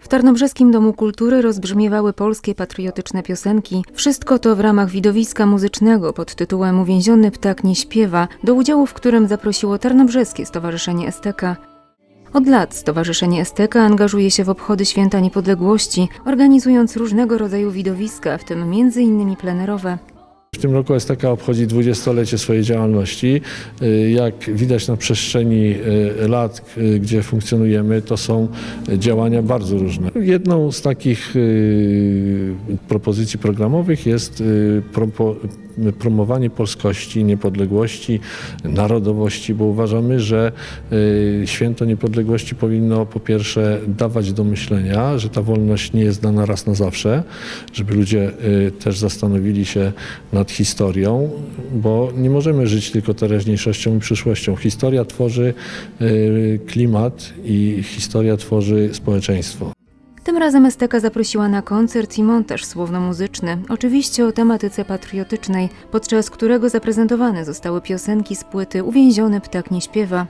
W Tarnobrzeskim Domu Kultury rozbrzmiewały polskie patriotyczne piosenki. Wszystko to w ramach widowiska muzycznego pod tytułem Uwięziony ptak nie śpiewa, do udziału w którym zaprosiło Tarnobrzeskie Stowarzyszenie Esteka. Od lat Stowarzyszenie Esteka angażuje się w obchody Święta Niepodległości, organizując różnego rodzaju widowiska, w tym m.in. plenerowe. W tym roku STK obchodzi 20-lecie swojej działalności. Y, Jak widać na przestrzeni y, lat, y, gdzie funkcjonujemy, to są działania bardzo różne. Jedną z takich propozycji programowych jest promowanie polskości, niepodległości, narodowości, bo uważamy, że y, święto niepodległości powinno po pierwsze dawać do myślenia, że ta wolność nie jest dana raz na zawsze, żeby ludzie y, też zastanowili się nad historią, bo nie możemy żyć tylko teraźniejszością i przyszłością. Historia tworzy y, klimat i historia tworzy społeczeństwo. Tym razem Esteka zaprosiła na koncert i montaż słowno-muzyczny, oczywiście o tematyce patriotycznej, podczas którego zaprezentowane zostały piosenki z płyty Uwięziony ptak nie śpiewa.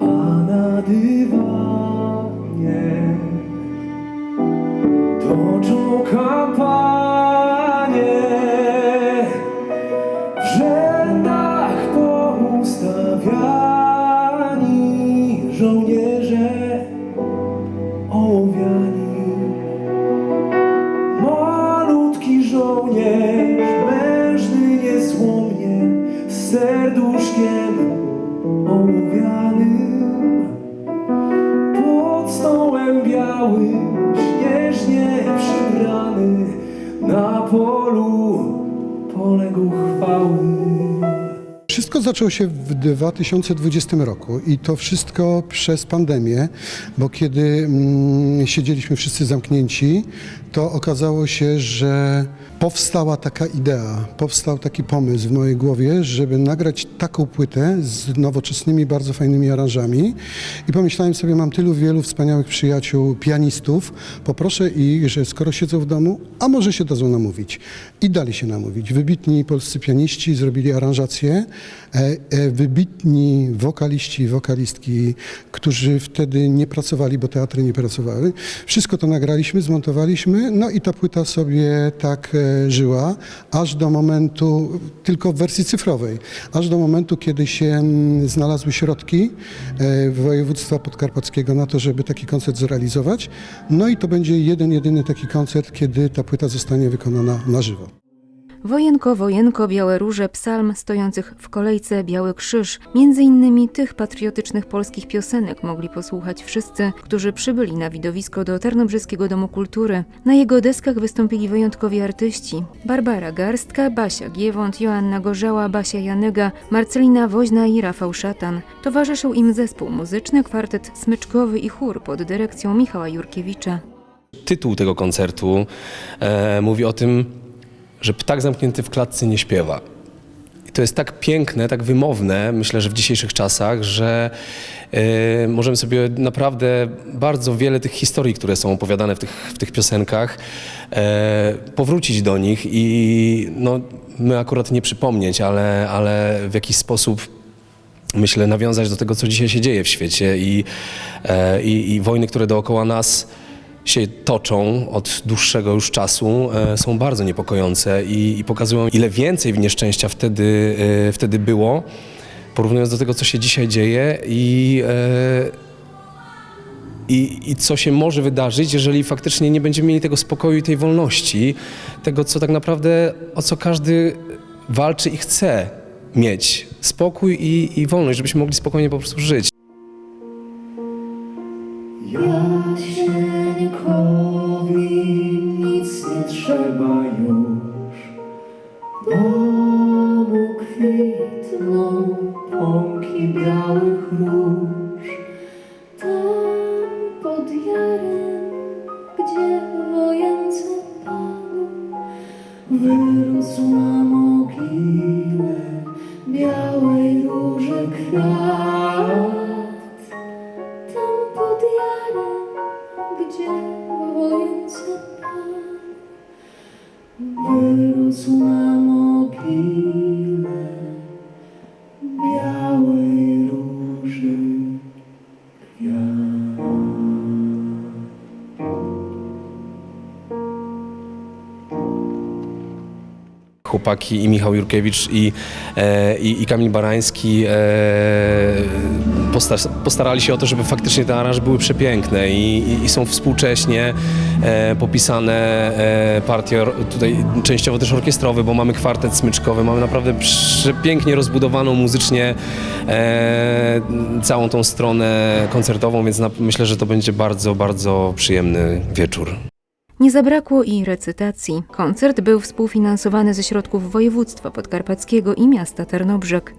A na dywanie toczą kampanie żołnierz, mężny serduszkiem ołowianym pod stołem śnieżnie przybrany na polu poległ chwały. Wszystko zaczęło się w 2020 roku i to wszystko przez pandemię, bo kiedy mm, siedzieliśmy wszyscy zamknięci, to okazało się, że powstała taka idea, powstał taki pomysł w mojej głowie, żeby nagrać taką płytę z nowoczesnymi, bardzo fajnymi aranżami i pomyślałem sobie, mam tylu wielu wspaniałych przyjaciół, pianistów, poproszę ich, że skoro siedzą w domu, a może się dadzą namówić. I dali się namówić. Wybitni polscy pianiści zrobili aranżację, e, e, wybitni wokaliści wokalistki, którzy wtedy nie pracowali, bo teatry nie pracowały. Wszystko to nagraliśmy, zmontowaliśmy, no i ta płyta sobie tak e, żyła, aż do momentu, tylko w wersji cyfrowej, aż do momentu, kiedy się mm, znalazły środki e, województwa podkarpackiego na to, żeby taki koncert zrealizować. No i to będzie jeden, jedyny taki koncert, kiedy ta płyta zostanie wykonana na żywo. Wojenko, wojenko, białe róże, psalm stojących w kolejce, biały krzyż. Między innymi tych patriotycznych polskich piosenek mogli posłuchać wszyscy, którzy przybyli na widowisko do Tarnobrzeskiego Domu Kultury. Na jego deskach wystąpili wyjątkowi artyści. Barbara Garstka, Basia Giewont, Joanna Gorzała, Basia Janyga, Marcelina Woźna i Rafał Szatan. Towarzyszył im zespół muzyczny, kwartet smyczkowy i chór pod dyrekcją Michała Jurkiewicza. tytuł tego koncertu e, mówi o tym, że ptak zamknięty w klatce nie śpiewa. I to jest tak piękne, tak wymowne, myślę, że w dzisiejszych czasach, że e, możemy sobie naprawdę bardzo wiele tych historii, które są opowiadane w tych, w tych piosenkach, e, powrócić do nich i no, my akurat nie przypomnieć, ale, ale w jakiś sposób myślę, nawiązać do tego, co dzisiaj się dzieje w świecie i, e, i, i wojny, które dookoła nas się toczą od dłuższego już czasu, e, są bardzo niepokojące i, pokazują, ile więcej nieszczęścia wtedy, e, wtedy było, porównując do tego, co się dzisiaj dzieje i, e, i, i co się może wydarzyć, jeżeli faktycznie nie będziemy mieli tego spokoju i tej wolności, tego, co tak naprawdę, o co każdy walczy i chce mieć. Spokój i, i wolność, żebyśmy mogli spokojnie po prostu żyć. Trzeba już, bo mu kwitną pąki białych róż. Tam pod jarem, gdzie wojence panu, Wyrósł na mogile białej róży kwiat. Wyrósł chłopaki i Michał Jurkiewicz i, e, i, i Kamil Barański e, posta- postarali się o to, żeby faktycznie te aranże były przepiękne i, i, są współcześnie e, popisane partie, tutaj częściowo też orkiestrowe, bo mamy kwartet smyczkowy, mamy naprawdę przepięknie rozbudowaną muzycznie całą tą stronę koncertową, więc myślę, że to będzie bardzo, bardzo przyjemny wieczór. Nie zabrakło i recytacji. Koncert był współfinansowany ze środków województwa podkarpackiego i miasta Tarnobrzeg.